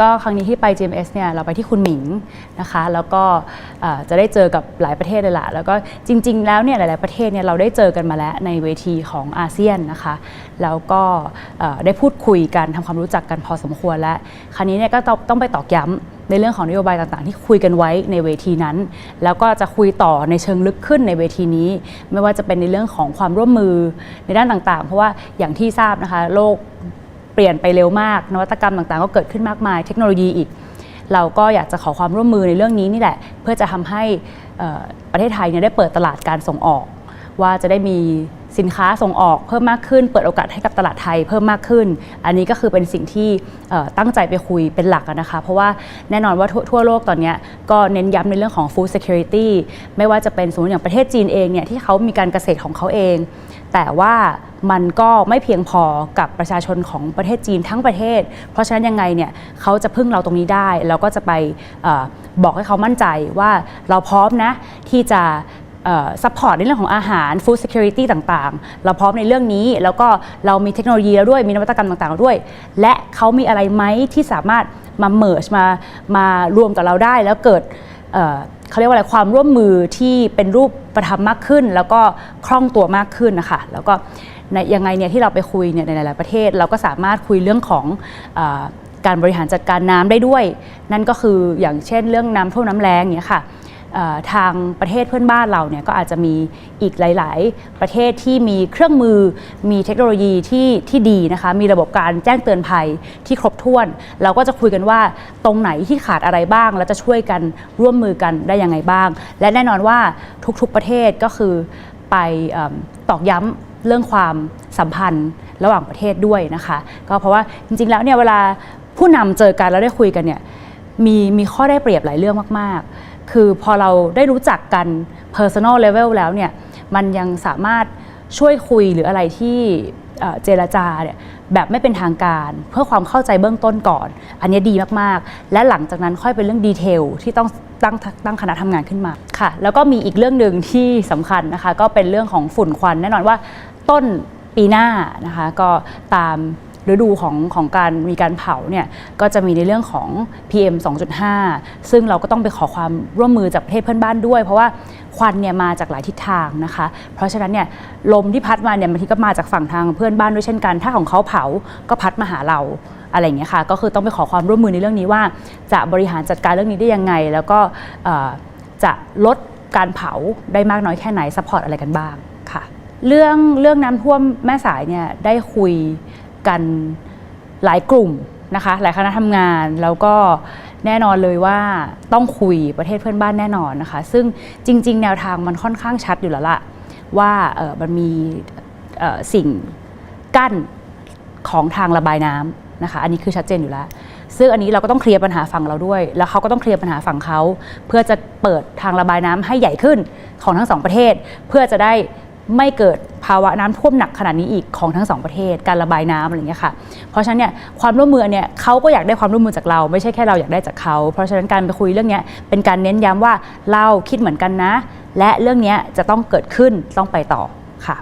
ก็ครั้งนี้ที่ไป GMS เนี่ยเราไปที่คุณหมิงนะคะ แล้วก็จะได้เจอกับหลายประเทศเลยล่ะแล้วก็จริง ๆ แล้วเนี่ยหลาย ๆประเทศเนี่ยเราได้เจอกันมาแล้วในเวทีของอาเซียนนะคะ แล้วก็ได้พูดคุยกันทำความรู้จักกันพอสมควรแล้ว คราวนี้เนี่ยก็ต้องไปตอกย้ำในเรื่องของนโยบายต่างๆ ที่คุยกันไว้ในเวทีนั้น แล้วก็จะคุยต่อในเชิงลึกขึ้นในเวทีนี้ ไม่ว่าจะเป็นในเรื่องของความร่วมมือในด้านต่างๆ เพราะว่าอย่างที่ทราบนะคะโลก เปลี่ยนไปเร็วมาก นวัตกรรมต่างๆ ก็เกิดขึ้นมากมาย เทคโนโลยีอีก เราก็อยากจะขอความร่วมมือในเรื่องนี้นี่แหละ เพื่อจะทำให้ประเทศไทยเนี่ยได้เปิดตลาดการส่งออก ว่าจะได้มีสินค้าส่งออกเพิ่มมากขึ้น เปิดโอกาสให้กับตลาดไทยเพิ่มมากขึ้น อันนี้ก็คือเป็นสิ่งที่ตั้งใจไปคุยเป็นหลักนะคะ เพราะว่าแน่นอนว่าทั่ววโลกตอนนี้ก็เน้นย้ำในเรื่องของ food security ไม่ว่าจะเป็นสมมติอย่างประเทศจีนเองเนี่ยที่เขามีการเกษตรของเขาเอง แต่ว่า มันก็ไม่เพียงพอกับประชาชนของประเทศจีนทั้งประเทศ เพราะฉะนั้นยังไงเนี่ยเขาจะพึ่งเราตรงนี้ได้ เราก็จะไปอบอกให้เขามั่นใจว่าเราพร้อมนะที่จะซัพพอร์ตในเรื่องของอาหาร food security ต่างๆ เราพร้อมในเรื่องนี้ แล้วก็เรามีเทคโนโลยีแล้วด้วย มีนวัตกรรมต่างๆ ด้วย และเขามีอะไรไหมที่สามารถมาเมิร์ชมา มารวมกับเราได้ แล้วเกิด เขาเรียกว่าอะไรความร่วมมือที่เป็นรูปประทับมากขึ้น แล้วก็คล่องตัวมากขึ้นนะคะแล้วก็ในยังไงเนี่ยที่เราไปคุยเนี่ยในหลาย ๆ ประเทศ เราก็สามารถคุยเรื่องของอการบริหารจัดการน้ำได้ด้วย นั่นก็คืออย่างเช่นเรื่องน้ำท่วมน้ำแรงเนี่ยค่ะเอ่อ ทางประเทศเพื่อนบ้านเราเนี่ยก็อาจจะมีอีกหลาย ๆ ประเทศที่มีเครื่องมือมีเทคโนโลยีที่ที่ดีนะคะมีระบบการแจ้งเตือนภัยที่ครบถ้วน เราก็จะคุยกันว่าตรงไหนที่ขาดอะไรบ้าง แล้วจะช่วยกันร่วมมือกันได้ยังไงบ้าง และแน่นอนว่าทุก ๆ ประเทศก็คือไปเอิ่มตอกย้ำเรื่องความสัมพันธ์ระหว่างประเทศด้วยนะคะ ก็เพราะว่าจริง ๆ แล้วเนี่ยเวลาผู้นำเจอกันแล้วได้คุยกันเนี่ยมีมีข้อได้เปรียบหลายเรื่องมาก ๆ คือพอเราได้รู้จักกัน personal level แล้วเนี่ยมันยังสามารถช่วยคุยหรืออะไรที่เจรจาเนี่ยแบบไม่เป็นทางการ เพื่อความเข้าใจเบื้องต้นก่อน อันนี้ดีมากๆ และหลังจากนั้นค่อยเป็นเรื่องดีเทลที่ต้องตั้งตั้งคณะทำงานขึ้นมาค่ะ แล้วก็มีอีกเรื่องหนึ่งที่สำคัญนะคะ ก็เป็นเรื่องของฝุ่นควันแน่นอนว่าต้นปีหน้านะคะ ก็ตาม ฤดูของของการมีการเผาเนี่ยก็จะมีในเรื่องของ PM 2.5 ซึ่งเราก็ต้องไปขอความร่วมมือจากประเทศเพื่อนบ้านด้วย เพราะว่าควันเนี่ยมาจากหลายทิศทางนะคะ เพราะฉะนั้นเนี่ยลมที่พัดมาเนี่ยบางทีก็มาจากฝั่งทางเพื่อนบ้านด้วยเช่นกัน ถ้าของเขาเผาก็พัดมาหาเราอะไรอย่างเงี้ยค่ะ ก็คือต้องไปขอความร่วมมือในเรื่องนี้ว่า จะบริหารจัดการเรื่องนี้ได้ยังไง แล้วก็จะลดการเผาได้มากน้อยแค่ไหนซัพพอร์ตอะไรกันบ้างค่ะ เรื่องเรื่องน้ำท่วมแม่สายเนี่ยได้คุย กันหลายกลุ่มนะคะหลายคณะทำงานแล้วก็แน่นอนเลยว่าต้องคุยประเทศเพื่อนบ้านแน่นอนนะคะ ซึ่งจริง ๆ แนวทางมันค่อนข้างชัดอยู่แล้วละว่ามันมีสิ่งกั้นของทางระบายน้ำนะคะ อันนี้คือชัดเจนอยู่แล้ว ซึ่งอันนี้เราก็ต้องเคลียร์ปัญหาฝั่งเราด้วย แล้วเขาก็ต้องเคลียร์ปัญหาฝั่งเขาเพื่อจะเปิดทางระบายน้ำให้ใหญ่ขึ้นของทั้งสองประเทศ เพื่อจะได้ไม่เกิด ภาวะน้ำท่วมหนักขนาดนี้อีกของทั้งสองประเทศ การระบายน้ำอะไรเงี้ยค่ะ เพราะฉะนั้นเนี่ยความร่วมมือเนี่ยเขาก็อยากได้ความร่วมมือจากเรา ไม่ใช่แค่เราอยากได้จากเขา เพราะฉะนั้นการไปคุยเรื่องเนี้ยเป็นการเน้นย้ำว่าเราคิดเหมือนกันนะ และเรื่องเนี้ยจะต้องเกิดขึ้นต้องไปต่อค่ะ